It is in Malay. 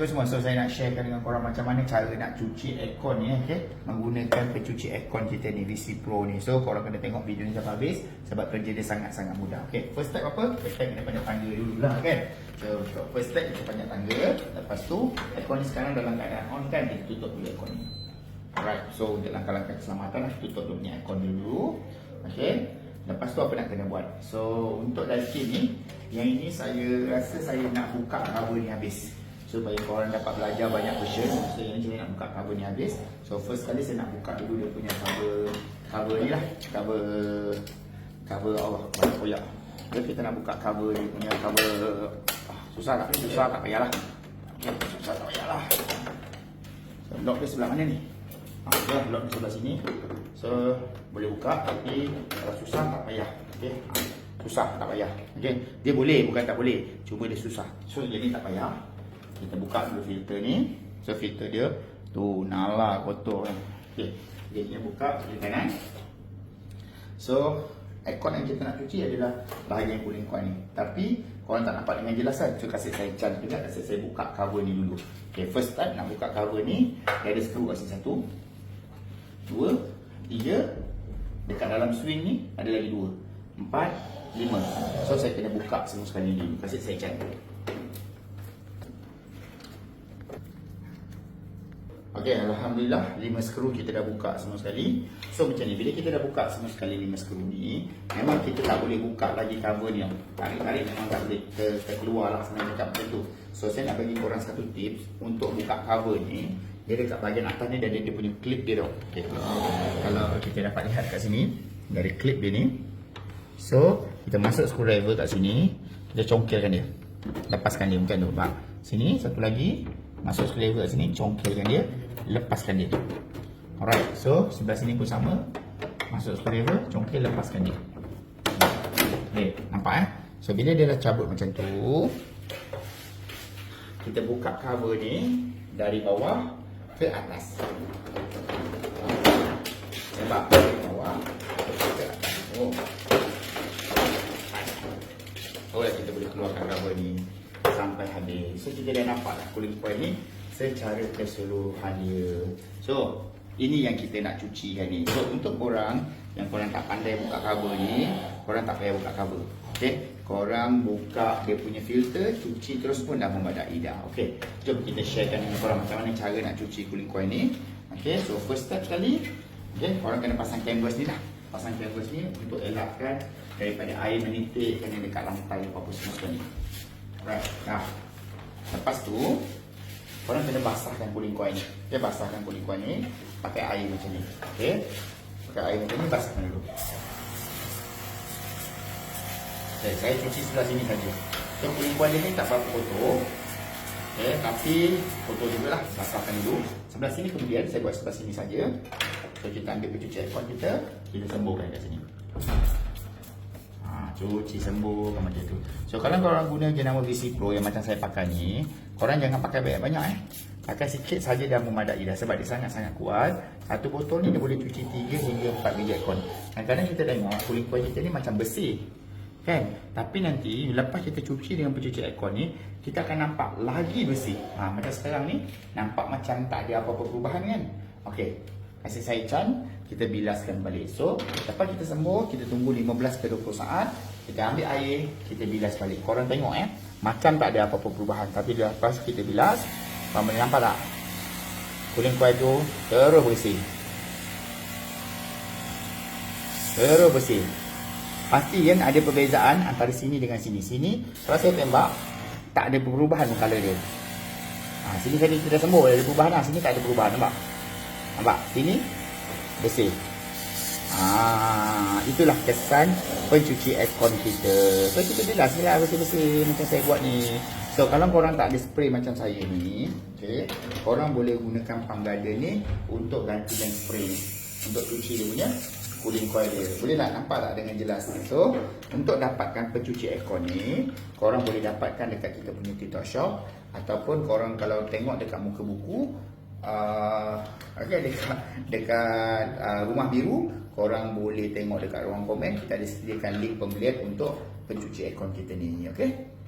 Assalamualaikum semua. So saya nak sharekan dengan korang macam mana cara nak cuci aircon ni okey. Menggunakan pencuci aircon kita ni VC Pro ni. So korang kena tengok video ni sampai habis sebab kerja dia sangat-sangat mudah. Okey. First step apa? First step kita panjat tangga dulu lah kan. So first step kita panjat tangga. Lepas tu aircon ni sekarang dalam keadaan on kan kita tutup dulu aircon ni. Alright. So untuk langkah-langkah keselamatan lah tutup dulu ni aircon dulu. Okey. Lepas tu apa nak kena buat? So untuk dashcam ni yang ini saya rasa saya nak buka cover ni habis supaya korang dapat belajar banyak version. So yang saya nak buka cover ni habis. So first kali saya nak buka dulu dia punya cover cover ni lah. Cover cover Allah banyak koyak. Jadi kita nak buka cover dia punya cover ah, susah tak? susah tak payahlah. Okay, susah tak payahlah. So, lock dia sebelah mana ni? Ah, dia lock di sebelah sini. So boleh buka tapi kalau susah tak payah. Okay. susah tak payah. Okay. dia boleh bukan tak boleh. Cuma dia susah. So jadi tak payah kita buka dulu filter ni. So filter dia tu nala kotor kan. Okey kita buka di kanan. So aircon yang kita nak cuci adalah bahagian cooling coil ni. Tapi korang tak nampak dengan jelas kan. So kasih saya chance juga kasih saya buka cover ni dulu. Okey first step nak buka cover ni dia ada skru kat sini satu dua tiga. Dekat dalam swing ni ada lagi dua empat lima. So saya kena buka semua sekali ni kasih saya chance Okey, Alhamdulillah 5 skru kita dah buka semua sekali. So macam ni, bila kita dah buka semua sekali 5 skru ni Memang kita tak boleh buka lagi cover ni. Tarik-tarik memang tak boleh ter terkeluar lah cakap macam tu. So saya nak bagi korang satu tips Untuk buka cover ni. Dia dekat bahagian atas ni dan dia, dia punya clip dia tau. Okay. Kalau kita dapat lihat kat sini Dari clip dia ni. So, kita masuk screwdriver kat sini. Kita congkelkan dia. Lepaskan dia macam tu, Sini, satu lagi Masuk screwdriver kat sini, congkelkan dia Lepaskan dia. Alright, so sebelah sini pun sama. Masuk screwdriver, congkel, lepaskan dia. Okay, nampak eh? So, bila dia dah cabut macam tu Kita buka cover ni Dari bawah ke atas. Sebab dari bawah ke atas Oh Oh, kita boleh keluarkan cover ni sampai habis. So, kita dah nampak dah cooling coil ni secara keseluruhan dia. So, ini yang kita nak cuci hari ni. So, untuk korang yang korang tak pandai buka cover ni, korang tak payah buka cover. Okay? Korang buka dia punya filter, cuci terus pun dah membadai dah. Okay? Jom kita sharekan dengan korang macam mana cara nak cuci cooling coil ni. Okay? So, first step sekali, okay? korang kena pasang canvas ni dah pasang canvas ni untuk elakkan daripada air menitik kena dekat lantai apa-apa semua sekali. Alright, dah. Lepas tu, korang kena basahkan cooling coil ni. Okay, basahkan cooling coil ni pakai air macam ni. Okay, pakai air macam ni, basahkan dulu. Okay, saya cuci sebelah sini saja. So, cooling coil ni tak berapa kotor. Okay, tapi kotor jugalah. Basahkan dulu. Sebelah sini kemudian saya buat sebelah sini saja. So kita ambil pencuci aircon kita Kita sembuhkan kat sini Cuci sembuhkan macam tu So kalau korang guna jenama VC Pro yang macam saya pakai ni Korang jangan pakai banyak-banyak eh. Pakai sikit saja dah memadai dah Sebab dia sangat-sangat kuat. Satu botol ni dia boleh cuci 3 hingga 4 biji aircon. Kadang-kadang kita tengok cooling coil kita ni macam bersih Kan? Tapi nanti lepas kita cuci dengan pencuci aircon ni Kita akan nampak lagi bersih. Ha, Macam sekarang ni Nampak macam tak ada apa-apa perubahan kan? Okey kasih saya can kita bilaskan balik. So lepas kita sembuh kita tunggu 15 ke 20 saat kita ambil air kita bilas balik. Korang tengok eh. Macam tak ada apa-apa perubahan. Tapi lepas kita bilas korang boleh nampak tak? Cooling coil tu terus bersih. Terus bersih. Pasti kan ada perbezaan antara sini dengan sini. Sini kalau saya tembak tak ada perubahan color dia. Ha, sini tadi kita sembuh ada perubahan lah. Sini tak ada perubahan nampak Nampak? Sini bersih. Ah, itulah kesan pencuci aircon kita. So kita bilas lah bersih-bersih macam saya buat ni. So kalau korang tak ada spray macam saya ni, okay, korang boleh gunakan garden ni untuk ganti spray ni. Untuk cuci dia punya cooling coil dia. Boleh tak nampak tak dengan jelas ni? So, untuk dapatkan pencuci aircon ni, korang boleh dapatkan dekat kita punya TikTok shop ataupun korang kalau tengok dekat muka buku, uh, okay, dekat dekat uh, rumah biru korang boleh tengok dekat ruang komen. Kita ada sediakan link pembelian untuk pencuci aircon kita ni okey